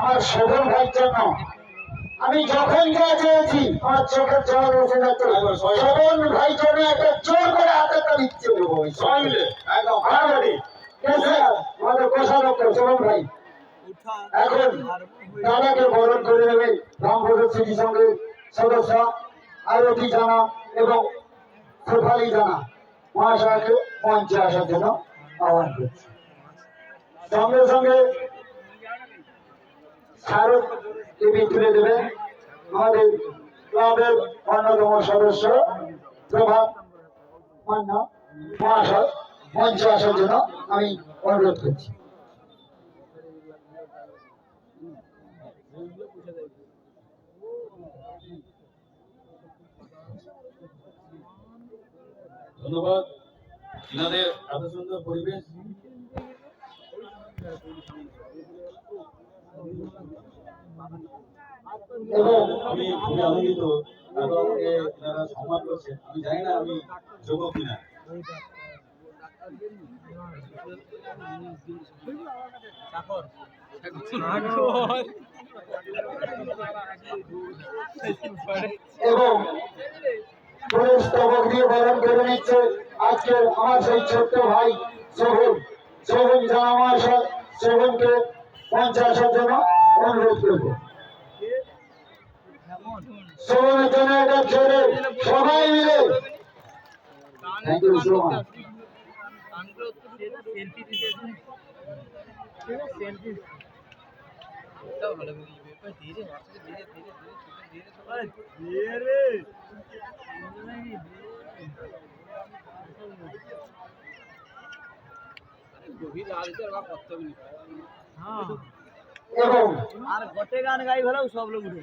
আমার শোভন ভাইয়ের জন্য। আমি যখন যা চেয়েছি আমার চোখের জল এসে যাচ্ছে শোভন ভাই জন্য একটা জোর করে হাতে তার ইচ্ছে সবাই মিলে? আমার আমাদের কোষাধ্যক্ষ ভাই। এখন দাদাকে বরণ করে নেবে রামপুরের স্মৃতি সঙ্গে সদস্য আরতি জানা এবং শেফালি জানা। মহাশয়কে মঞ্চে আসার জন্য আহ্বান করছি। সঙ্গে সঙ্গে স্মারক টিভি তুলে দেবে। আমাদের ক্লাবের অন্যতম সদস্য, প্রভাত মান্না মহাশয়, মঞ্চে আসার জন্য আমি অনুরোধ করছি। ধন্যবাদ। পরিবেশ। এবং আমি খুবই আনন্দিত এনারা সম্মান করছেন। আমি জানি না আমি যোগ্য কিনা। এবং পুলিশ স্তবক দিয়ে বরণ করে নিচ্ছে। আজকে আমার সেই ছোট্ট ভাই শোভন। শোভন জানা আমার শোভনকে পঞ্চাশের জন্য অনুরোধ করব। সবাই মিলে। থ্যাংক ইউ সো মাচ এবং আর গোটে গান গাই ভালো সব লোক উঠে